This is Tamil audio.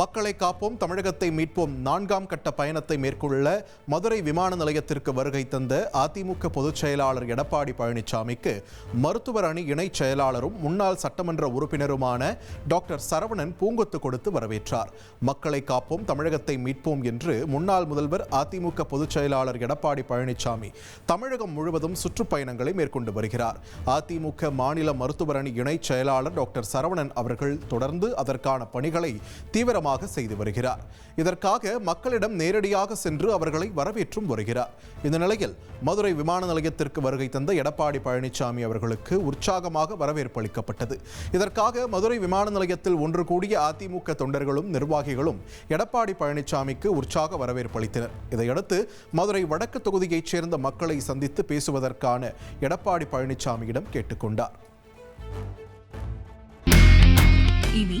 மக்களை காப்போம் தமிழகத்தை மீட்போம். நான்காம் கட்ட பயணத்தை மேற்கொள்ள மதுரை விமான நிலையத்திற்கு வருகை தந்த அதிமுக பொதுச் செயலாளர் எடப்பாடி பழனிசாமிக்கு மருத்துவர் அணி இணைச் செயலாளரும் முன்னாள் சட்டமன்ற உறுப்பினருமான டாக்டர் சரவணன் பூங்கொத்து கொடுத்து வரவேற்றார். மக்களை காப்போம் தமிழகத்தை மீட்போம் என்று முன்னாள் முதல்வர் அதிமுக பொதுச் செயலாளர் எடப்பாடி பழனிசாமி தமிழகம் முழுவதும் சுற்றுப்பயணங்களை மேற்கொண்டு வருகிறார். அதிமுக மாநில மருத்துவர் அணி இணைச் செயலாளர் டாக்டர் சரவணன் அவர்கள் தொடர்ந்து அதற்கான பணிகளை தீவிர தீவிரமாக செய்து வருகிறார். இதற்காக மக்களிடம் நேரடியாக சென்று அவர்களை வரவேற்றும் வருகிறார். இந்த நிலையில் மதுரை விமான நிலையத்திற்கு வருகை தந்த எடப்பாடி பழனிசாமி அவர்களுக்கு உற்சாகமாக வரவேற்பு அளிக்கப்பட்டது. இதற்காக மதுரை விமான நிலையத்தில் ஒன்று கூடிய அதிமுக தொண்டர்களும் நிர்வாகிகளும் எடப்பாடி பழனிசாமிக்கு உற்சாக வரவேற்பு அளித்தனர். இதையடுத்து மதுரை வடக்கு தொகுதியைச் சேர்ந்த மக்களை சந்தித்து பேசுவதற்கான எடப்பாடி பழனிசாமியிடம் கேட்டுக்கொண்டார். இனி